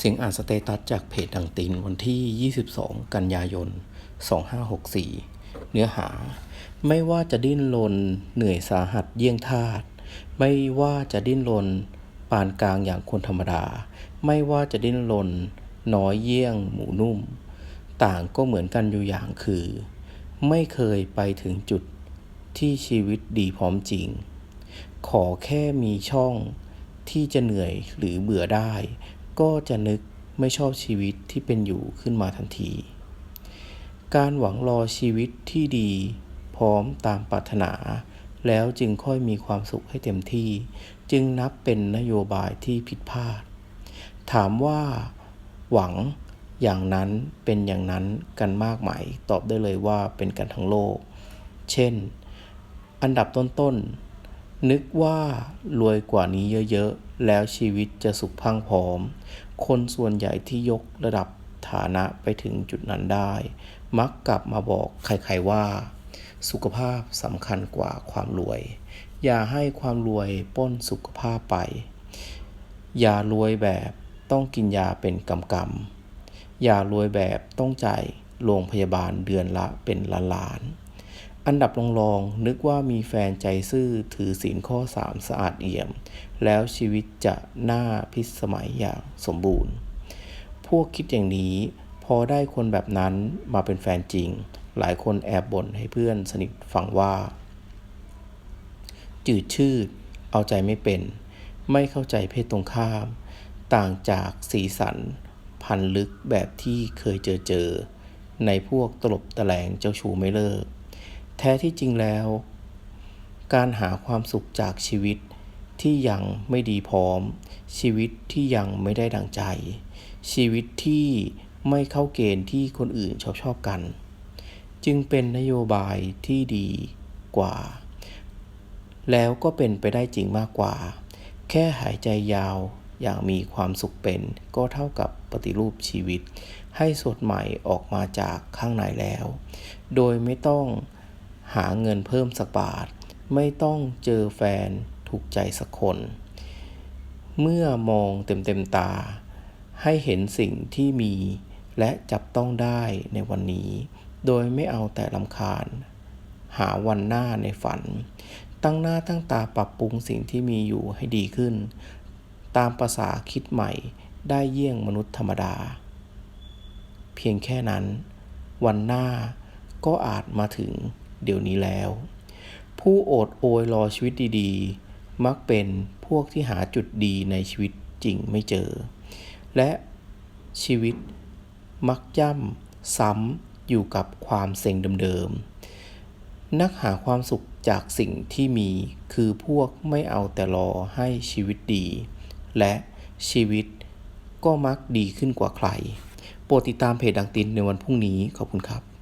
เสียงอ่านสเตตัสจากเพจดังตินวันที่ 22 กันยายน 2564 เนื้อหา ไม่ว่าจะดิ้นรนเหนื่อยสาหัสเยี่ยงทาสไม่ว่าจะดิ้นรนปานกลางอย่างคนธรรมดา ไม่ว่าจะดิ้นรนน้อยเยี่ยงหมูนุ่ม ต่างก็เหมือนกันอยู่อย่างคือ ไม่เคยไปถึงจุดที่ชีวิตดีพร้อมจริง ขอแค่มีช่องที่จะเหนื่อยหรือเบื่อได้ ก็จะนึกไม่ชอบชีวิตที่เป็นอยู่ขึ้นมาทันที การหวังรอชีวิตที่ดีพร้อมตามปรารถนา แล้วจึงค่อยมีความสุขให้เต็มที่ จึงนับเป็นนโยบายที่ผิดพลาด ถามว่า หวังอย่างนั้นเป็นอย่างนั้นกันมากไหม ตอบได้เลยว่าเป็นกันทั้งโลก เช่น อันดับต้นๆนึกว่ารวยกว่านี้เยอะๆ แล้วชีวิตจะสุขพังพร้อม คนส่วนใหญ่ที่ยกระดับฐานะไปถึงจุดนั้นได้ มักกลับมาบอกใครๆว่า สุขภาพสำคัญกว่าความรวย อย่าให้ความรวยป้นสุขภาพไป อย่ารวยแบบต้องกินยาเป็นกำกำๆอย่ารวยแบบต้องจ่ายโรงพยาบาลเดือนละเป็นล้านล้านๆ อันดับรองๆนึกว่ามีแฟนใจซื่อถือศีลข้อสามสะอาดเอี่ยม แล้วชีวิตจะน่าพิสมัยอย่างสมบูรณ์ พวกคิดอย่างนี้พอได้คนแบบนั้นมาเป็นแฟนจริง หลายคนแอบบ่นให้เพื่อนสนิทฟังว่า จืดชืด เอาใจไม่เป็น ไม่เข้าใจเพศตรงข้าม ต่างจากสีสัน พันลึกแบบที่เคยเจอเจอ ในพวกตลบตะแหลงเจ้าชูไม่เลิก แท้ที่จริงแล้ว การหาความสุขจากชีวิตที่ยังไม่ดีพร้อม ชีวิตที่ยังไม่ได้ดังใจ ชีวิตที่ไม่เข้าเกณฑ์ที่คนอื่นชอบชอบกัน จึงเป็นนโยบายที่ดีกว่า แล้วก็เป็นไปได้จริงมากกว่า แค่หายใจยาวอย่างมีความสุขเป็น ก็เท่ากับปฏิรูปชีวิต ให้สดใหม่ออกมาจากข้างในแล้ว โดยไม่ต้อง หาเงินเพิ่มสักบาท ไม่ต้องเจอแฟนถูกใจสักคน เมื่อมองเต็มเต็มๆตา ให้เห็นสิ่งที่มี และจับต้องได้ในวันนี้ โดยไม่เอาแต่ลำคาญ หาวันหน้าในฝัน ตั้งหน้าตั้งตาปรับปรุงสิ่งที่มีอยู่ให้ดีขึ้น ตามประษาคิดใหม่ได้เยี่ยงมนุษย์ธรรมดา เพียงแค่นั้น วันหน้าก็อาจมาถึง เดี๋ยวนี้แล้ว ผู้โอดโอยรอชีวิตดีๆ มักเป็นพวกที่หาจุดดีในชีวิตจริงไม่เจอ และชีวิตมักย่ำซ้ำอยู่กับความเซ็งเดิมๆ นักหาความสุขจากสิ่งที่มีคือพวกไม่เอาแต่รอให้ชีวิตดี และชีวิตก็มักดีขึ้นกว่าใคร โปรดติดตามเพจดังตินในวันพรุ่งนี้ ขอบคุณครับ